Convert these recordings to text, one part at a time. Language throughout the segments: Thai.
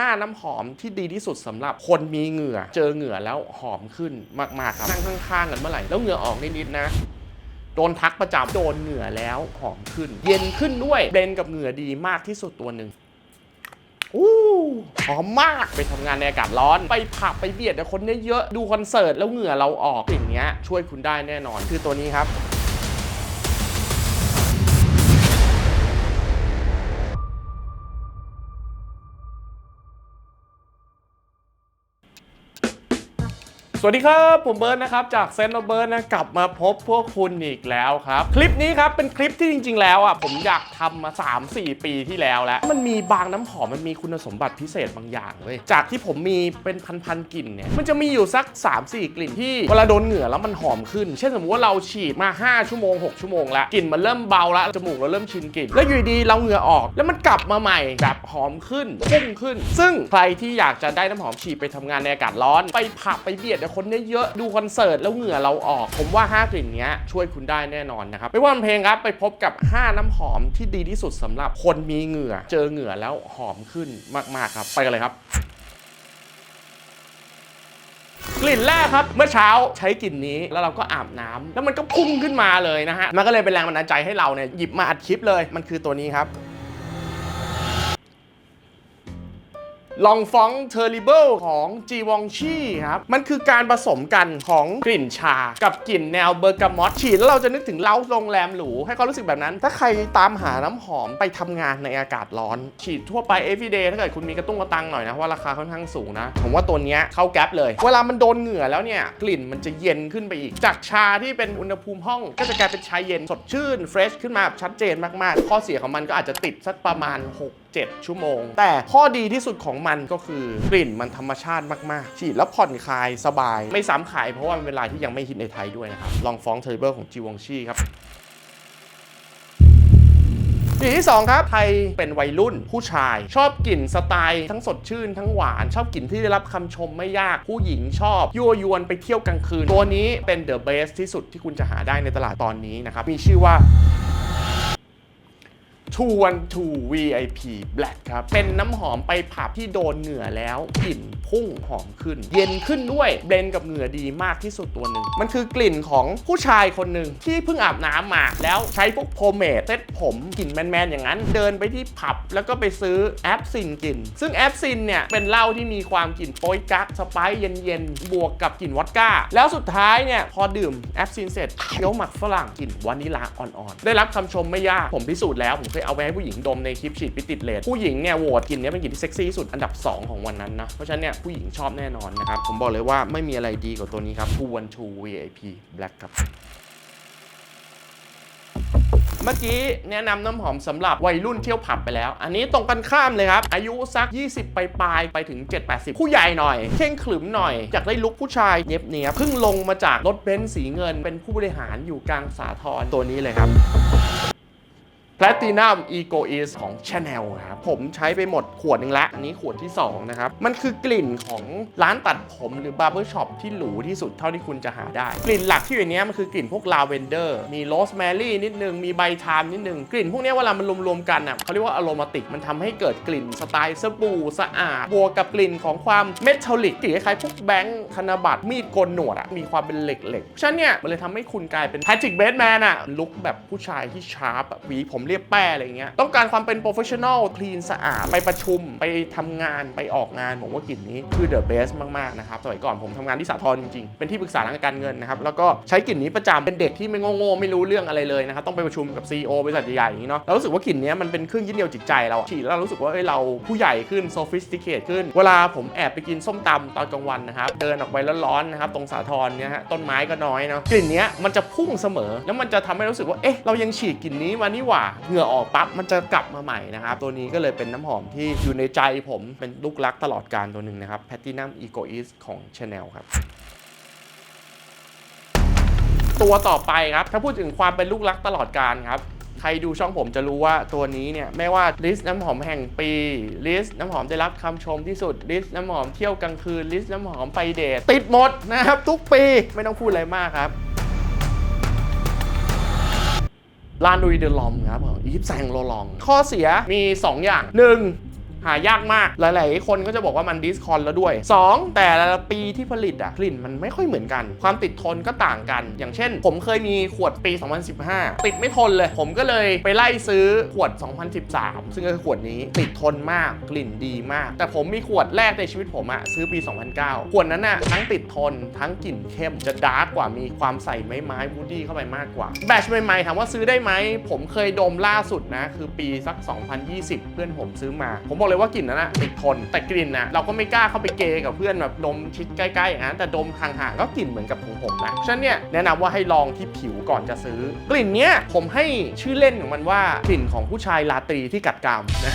5 น้ำหอมที่ดีที่สุดสำหรับคนมีเหงื่อ เจอเหงื่อแล้วหอมขึ้นมากๆครับนั่งข้างๆกันเมื่อไหร่แล้วเหงื่อออกนิดๆนะโดนทักประจำโดนเหงื่อแล้วหอมขึ้น เย็นขึ้นด้วยเบนกับเหงื่อดีมากที่สุดตัวหนึ่งอู้หอมมากไปทำงานในอากาศร้อน ไปผับไปเบียดกับคนเยอะๆดูคอนเสิร์ตแล้วเหงื่อเราออกอย่างเงี้ยช่วยคุณได้แน่นอนคือตัวนี้ครับ สวัสดีครับ ผมเบิร์ดนะครับ จากเซนต์เบิร์ดนะกลับมาพบพวกคุณอีกแล้วครับ คลิปนี้ครับ เป็นคลิปที่จริง ๆ แล้วอะผมอยากทำมา 3-4 ปีที่แล้วแล้ว มันมีบางน้ำหอมมันมีคุณสมบัติพิเศษบางอย่างเว้ยจากที่ผมมีเป็นพันๆกลิ่นเนี่ยมันจะมีอยู่สัก 3-4 กลิ่นที่เวลาโดนเหงื่อแล้วมันหอมขึ้น เช่นสมมติว่าเราฉีดมา 5 ชั่วโมง 6 ชั่วโมงแล้วกลิ่นมันเริ่มเบาแล้วจมูกเราเริ่มชินกลิ่นแล้วอยู่ดีเราเหงื่อออก แล้วมันกลับมาใหม่แบบหอมขึ้นพุ่งขึ้น ซึ่งใครที่อยากจะได้น้ำหอมฉีดไปทำงานในอากาศร้อนไปผับไปเบียดคนเยอะๆดูคอนเสิร์ตแล้วเหงื่อเราออก ผมว่า 5 กลิ่นนี้ช่วยคุณได้แน่นอนนะครับไม่ว่ามันเพลงครับไปพบกับ 5 น้ำหอมที่ดีที่สุดสำหรับคนมีเหงื่อ เจอเหงื่อแล้วหอมขึ้นมากๆครับ ไปกันเลยครับกลิ่นแรกครับเมื่อเช้าใช้กลิ่นนี้แล้วเราก็อาบน้ำแล้วมันก็พุ่งขึ้นมาเลยนะฮะมันก็เลยเป็นแรงบันดาลใจให้เราเนี่ยหยิบมาอัดคลิปเลยมันคือตัวนี้ครับ ลองฟองเทอร์ริเบิลของจีวองชี่ครับ มันคือการผสมกันของกลิ่นชา กับกลิ่นแนวเบอร์กามอตฉีดแล้วเราจะนึกถึงเล้าโรงแรมหรู ให้เขารู้สึกแบบนั้น ถ้าใครตามหาน้ำหอมไปทำงานในอากาศร้อน ฉีดทั่วไป everyday ถ้าเกิดคุณมีกระตุ้งกระตังหน่อยนะว่าราคาค่อนข้างสูงนะ ผมว่าตัวนี้เข้าแก๊ปเลย เวลามันโดนเหงื่อแล้วเนี่ยกลิ่นมันจะเย็นขึ้นไปอีก จากชาที่เป็นอุณหภูมิห้อง ก็จะกลายเป็นชาเย็นสดชื่นเฟรชขึ้นมาแบบชัดเจนมากๆ ข้อเสียของมันก็อาจจะติดสักประมาณ 6 7 ชั่วโมง แต่ข้อดีที่สุดของมันก็คือกลิ่นมันธรรมชาติมากๆ ฉีดแล้วผ่อนคลายสบาย ไม่ซ้ำขายเพราะว่าเป็นลาที่ยังไม่ฮิตในไทยด้วยนะครับ ลองฟ้องเทอร์เบิลของจีวองชีครับกลิ่นที่ 2 ครับไทยเป็นวัยรุ่นผู้ชาย ชอบกลิ่นสไตล์ทั้งสดชื่นทั้งหวาน ชอบกลิ่นที่ได้รับคำชมไม่ยากผู้หญิงชอบ ยั่วยวนไปเที่ยวกลางคืน ตัวนี้เป็นเดอะเบสที่สุดที่คุณจะหาได้ในตลาดตอนนี้นะครับ มีชื่อว่า 212 VIP Black ครับ เป็นน้ำหอมไปผับที่โดนเหงื่อแล้วกลิ่นพุ่งหอมขึ้น เย็นขึ้นด้วยเบลนกับเหงื่อดีมากที่สุดตัวหนึ่ง มันคือกลิ่นของผู้ชายคนหนึ่งที่เพิ่งอาบน้ำมา แล้วใช้พวกโพเมดเซ็ตผมกลิ่นแมนๆ อย่างนั้น เดินไปที่ผับ แล้วก็ไปซื้อแอปซินกินซึ่งแอปซินเนี่ย เป็นเหล้าที่มีความกลิ่นโป๊ยกั๊กสไปซ์เย็นๆ บวกกับกลิ่นวอดก้า แล้วสุดท้ายเนี่ยพอดื่มแอปซินเสร็จเคี้ยวหมักฝรั่งกลิ่นวานิลาอ่อนๆได้รับคำชมไม่ยากผมพิสูจน์แล้วผมเคยเอาไปให้ผู้หญิงดมในคลิปฉีดปิติดเลทผู้หญิงเนี่ยโหวตกลิ่นเนี้ยเป็นกลิ่นที่เซ็กซี่สุดอันดับ 2 ของวันนั้นนะ เพราะฉะนั้นเนี่ยผู้หญิงชอบแน่นอนนะครับ ผมบอกเลยว่าไม่มีอะไรดีกว่าตัวนี้ครับ212 VIP Black ครับเมื่อกี้แนะนำน้ำหอมสำหรับวัยรุ่นเที่ยวผับไปแล้ว อันนี้ตรงกันข้ามเลยครับ อายุสัก 20 ไปปลายไปถึง 7-80 ผู้ใหญ่หน่อย เข่งขรึมหน่อย อยากได้ลุคผู้ชายเนียบเนียเพิ่งลงมาจากรถเบนซ์สีเงิน เป็นผู้บริหารอยู่กลางสาทรตัวนี้เลยครับ Platinum Ego Is ของ Chanel ครับผมใช้ไปหมดขวดหนึ่งล้วอันนี้ขวดที่ 2 นะครับ มันคือกลิ่นของร้านตัดผมหรือ Barber Shop ที่หรูที่สุดเท่าที่คุณจะหาได้ กลิ่นหลักที่อยู่ในนี้มันคือกลิ่นพวกลาเวนเดอร์มีโรสแมรี่นิดนึง มีใบชามนิดนึง กลิ่นพวกนี้เวลามันรวมๆกันอะเขาเรียกว่าอโรมาติกมันทำให้เกิดกลิ่นสไตล์สบู่สะอาดบวกกับกลิ่นของความเมทัลลิกกลิ่นคล้ายๆพวกแบงค์ธนบัตรมีดโกนหนวดอะมีความเป็นเหล็กๆฉะนั้นเนี่ยมันเลยทำให้คุณกลายเป็นแพทริกเบสแมนอะลุคแบบผู้ชายที่ชาร์ปหวีผมเรียบแป้อะไรอย่างเงี้ยต้องการความเป็นโปรเฟชชั่นอลคลีนสะอาดไปประชุมไปทำงานไปออกงานผมว่ากลิ่นนี้คือเดอะเบสมากๆนะครับสมัยก่อนผมทำงานที่สาทรจริงๆเป็นที่ปรึกษาทางการเงินนะครับแล้วก็ใช้กลิ่นนี้ประจำเป็นเด็กที่ไม่โง่ๆไม่รู้เรื่องอะไรเลยนะครับต้องไปประชุมกับ CEO บริษัทใหญ่ๆอย่างนี้เนาะเรารู้สึกว่ากลิ่นนี้มันเป็นเครื่องยึดเหนี่ยวจิตใจเราฉีดแล้วรู้สึกว่าเอ้ยเราผู้ใหญ่ขึ้น sophisticated ขึ้น เวลาผมแอบไปกินส้มตำตอนกลางวันนะครับเดินออกไปร้อนๆนะครับตรงสาทรเนี่ยฮะต้นไม้ก็น้อยเนาะกลิ่นนี้มันจะพุ่งเสมอ แล้วมันจะทำให้รู้สึกว่าเอ๊ะเรายังฉีดกลิ่นนี้มานี่หว่าเหงื่อออกปั๊บมันจะกลับมาใหม่นะครับ ตัวนี้ก็เลยเป็นน้ำหอมที่อยู่ในใจผมเป็นลูกรักตลอดการตัวหนึ่งนะครับ Platinum Egoist ของ Chanel ครับตัวต่อไปครับ ถ้าพูดถึงความเป็นลูกรักตลอดการครับ ใครดูช่องผมจะรู้ว่าตัวนี้เนี่ย ไม่ว่าลิสต์น้ำหอมแห่งปีลิสต์น้ำหอมได้รับคำชมที่สุดลิสต์น้ำหอมเที่ยวกลางคืนลิสต์น้ำหอมไปเดทติดหมดนะครับ ทุกปีไม่ต้องพูดอะไรมากครับ ลานุยเดลอมครับผมอีฟแซงโลลอง ข้อเสียมี 2 อย่าง 1. หายากมาก หลาย ๆ คนก็จะบอกว่ามันดิสคอนแล้วด้วย 2 แต่ละปีที่ผลิตอะกลิ่นมันไม่ค่อยเหมือนกัน ความติดทนก็ต่างกัน อย่างเช่น ผมเคยมีขวดปี 2015 ติดไม่ทนเลย ผมก็เลยไปไล่ซื้อขวด 2013 ซึ่งก็คือขวดนี้ติดทนมากกลิ่นดีมาก แต่ผมมีขวดแรกในชีวิตผมอะซื้อปี 2009 ขวดนั้นอะทั้งติดทนทั้งกลิ่นเข้มจะดาร์กกว่ามีความใส่ไม้ไม้วูดี้เข้าไปมากกว่าแบตใหม่ๆถามว่าซื้อได้ไหมผมเคยดมล่าสุดนะคือปีสัก 2020 เพื่อนผมซื้อมา ผมบอกเลยว่ากลิ่นนั้นอะติดทนแต่กลิ่นนะเราก็ไม่กล้าเข้าไปเกยกับเพื่อนแบบดมชิดใกล้ๆอย่างนั้นแต่ดมห่างๆก็กลิ่นเหมือนกับของผมนะฉะนั้นเนี่ยแนะนำว่าให้ลองที่ผิวก่อนจะซื้อ กลิ่นเนี้ยผมให้ชื่อเล่นของมันว่ากลิ่นของผู้ชายลาตรีที่กัดกรามนะ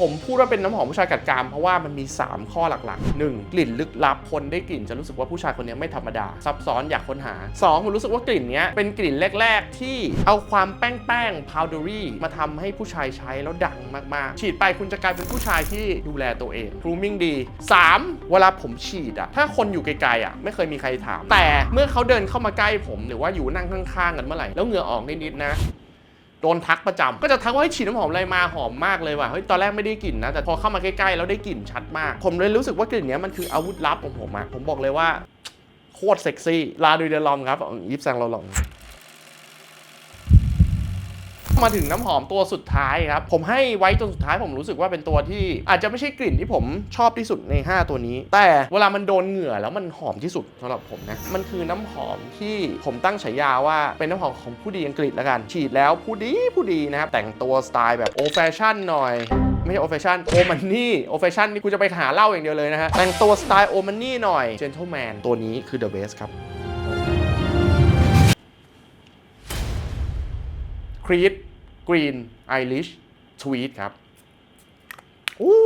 ผมพูดว่าเป็นน้ำหอมผู้ชายกัดกรามเพราะว่ามันมี 3 ข้อหลักๆ 1. กลิ่นลึกลับคนได้กลิ่นจะรู้สึกว่าผู้ชายคนนี้ไม่ธรรมดา ซับซ้อนอยากค้นหา 2. ผมรู้สึกว่ากลิ่นเนี้ยเป็นกลิ่นแรก ๆ ที่เอาความแป้งๆ powdery มาทำให้ผู้ชายใช้แล้วดังมากๆ ฉีดไปคุณจะกลายเป็นผู้ชายที่ดูแลตัวเอง grooming ดี 3. เวลาผมฉีดอะถ้าคนอยู่ไกลๆอะไม่เคยมีใครถาม แต่เมื่อเขาเดินเข้ามาใกล้ผม หรือว่าอยู่นั่งข้างๆกันเมื่อไหร่แล้วเหงื่อออกนิดๆนะโดนทักประจำก็จะทักว่าให้ฉีดน้ำหอมอะไรมาหอมมากเลยว่ะ เฮ้ย ตอนแรกไม่ได้กลิ่นนะ แต่พอเข้ามาใกล้ๆ แล้วได้กลิ่นชัดมาก ผมเลยรู้สึกว่ากลิ่นนี้มันคืออาวุธลับของผมอะผมบอกเลยว่า โคตรเซ็กซี่ ลาดูเดลอมครับยิปแซงเราลอง มาถึงน้ำหอมตัวสุดท้ายครับ ผมให้ไว้ตัวสุดท้ายผมรู้สึกว่าเป็นตัวที่ อาจจะไม่ใช่กลิ่นที่ผมชอบที่สุดใน 5 ตัวนี้ แต่เวลามันโดนเหงื่อแล้วมันหอมที่สุดสำหรับผมนะ มันคือน้ำหอมที่ผมตั้งฉายาว่าเป็นน้ำหอมของผู้ดีอังกฤษแล้วกัน ฉีดแล้วผู้ดีผู้ดีนะครับ แต่งตัวสไตล์แบบโอแฟชั่นหน่อยไม่ใช่โอแฟชั่นโอมันนี่โอแฟชั่นนี่กูจะไปหาเหล้าอย่างเดียวเลยนะฮะแต่งตัวสไตล์โอมันนี่หน่อย gentleman ตัวนี้คือ the best ครับ รีดกรีนไอริชทวีตครับอู้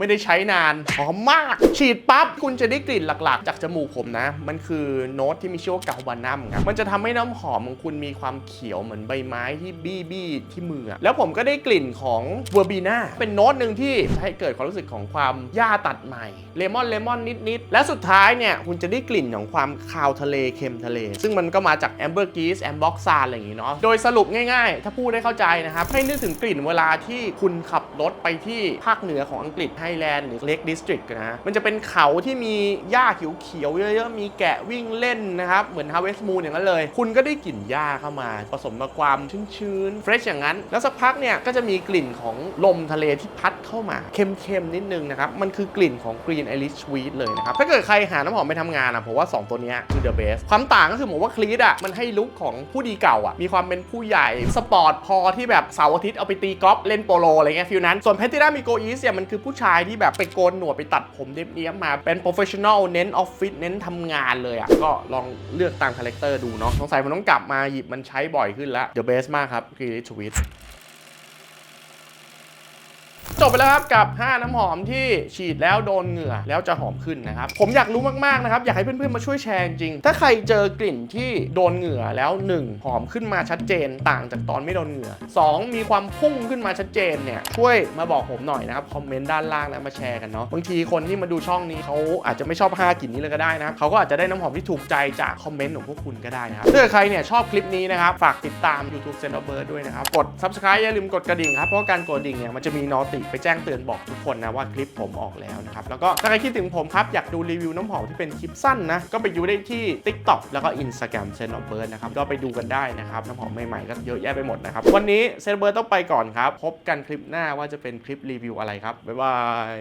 ไม่ได้ใช้นานหอมมาก ฉีดปั๊บคุณจะได้กลิ่นหลักๆ จากจมูกผมนะ มันคือโน้ตที่มีชื่อว่าเกาบานัมครับมันจะทำให้น้ำหอมของคุณมีความเขียวเหมือนใบไม้ที่บี้บี้ที่มือ แล้วผมก็ได้กลิ่นของเวอร์บีนาเป็นโน้ตหนึ่งที่ให้เกิดความรู้สึกของความหญ้าตัดใหม่เลมอนเลมอนนิดๆและสุดท้ายเนี่ยคุณจะได้กลิ่นของความคาวทะเลเค็มทะเล ซึ่งมันก็มาจากแอมเบอร์กีสแอมบ็อกซานอะไรอย่างงี้เนาะโดยสรุปง่ายๆ ถ้าพูดได้เข้าใจนะครับให้นึกถึงกลิ่นเวลาที่คุณขับรถไปที่ภาคเหนือของอังกฤษไฮแลนด์หรือเลกดิสตริกนะมันจะเป็นเขาที่มีหญ้าเขียวๆเยอะๆมีแกะวิ่งเล่นนะครับ เหมือน Harvest Moon อย่างนั้นเลย คุณก็ได้กลิ่นหญ้าเข้ามาผสมกับความชื้นๆเฟรชอย่างนั้น แล้วสักพักเนี่ยก็จะมีกลิ่นของลมทะเลที่พัดเข้ามาเค็มๆนิดนึงนะครับ มันคือกลิ่นของ Green Irish Sweet เลยนะครับ ถ้าเกิดใครหาน้ำหอมไปทำงานอะผมว่า 2 ตัวนี้คือ the best ความต่างก็คือผมว่าคลีดอะมันให้ลุคของผู้ดีเก่าอะมีความเป็นผู้ใหญ่สปอร์ตพอที่แบบเสาร์อาทิตย์เอาไปตีกอล์ฟเล่นโปโลอะไรเงี้ยฟิลนั้นส่วนแพตติด้ามิโกอีสเนี่ยมันคือผู้ชายที่แบบไปโกนหนวดไปตัดผมเนี้ยมาเป็นโปรเฟชชั่นอลเน้นออฟฟิศเน้นทำงานเลยอะก็ลองเลือกตามคาแรคเตอร์ดูเนาะสงสัยมันต้องกลับมาหยิบมันใช้บ่อยขึ้นละเดอะเบสมากครับกรีลิชวิต จบไปแล้วครับกับ 5 น้ำหอมที่ฉีดแล้วโดนเหงื่อแล้วจะหอมขึ้นนะครับ ผมอยากรู้มากๆนะครับ อยากให้เพื่อนๆมาช่วยแชร์จริง ถ้าใครเจอกลิ่นที่โดนเหงื่อแล้ว 1 หอมขึ้นมาชัดเจนต่างจากตอนไม่โดนเหงื่อ 2 มีความพุ่งขึ้นมาชัดเจนเนี่ยช่วยมาบอกผมหน่อยนะครับคอมเมนต์ด้านล่างแล้วมาแชร์กันเนาะบางทีคนที่มาดูช่องนี้เขาอาจจะไม่ชอบ5กลิ่นนี้เลยก็ได้นะครับเขาก็อาจจะได้น้ำหอมที่ถูกใจจากคอมเมนต์ของพวกคุณก็ได้นะครับถ้าใครเนี่ยชอบคลิปนี้นะครับฝากติดตาม YouTube c e n t e r Bird ด้วยนะครับกด subscribe อย่าลืมกดกระดิ่งครับเพราะการกดกระดิ่งเนี่ยมันจะมีนอติไปแจ้งเตือนบอกทุกคนนะว่าคลิปผมออกแล้วนะครับ แล้วก็ถ้าใครคิดถึงผมครับ อยากดูรีวิวน้ำหอมที่เป็นคลิปสั้นนะ ก็ไปดูได้ที่ TikTok แล้วก็ Instagram c e n t e r Bird นะครับ ก็ไปดูกันได้นะครับ น้ำหอมใหม่ๆก็เยอะแยะไปหมดนะครับ วันนี้ c e n t e r Bird ต้องไปก่อนครับ พบกันคลิปหน้าว่าจะเป็นคลิปรีวิวอะไรครับ บ๊ายบาย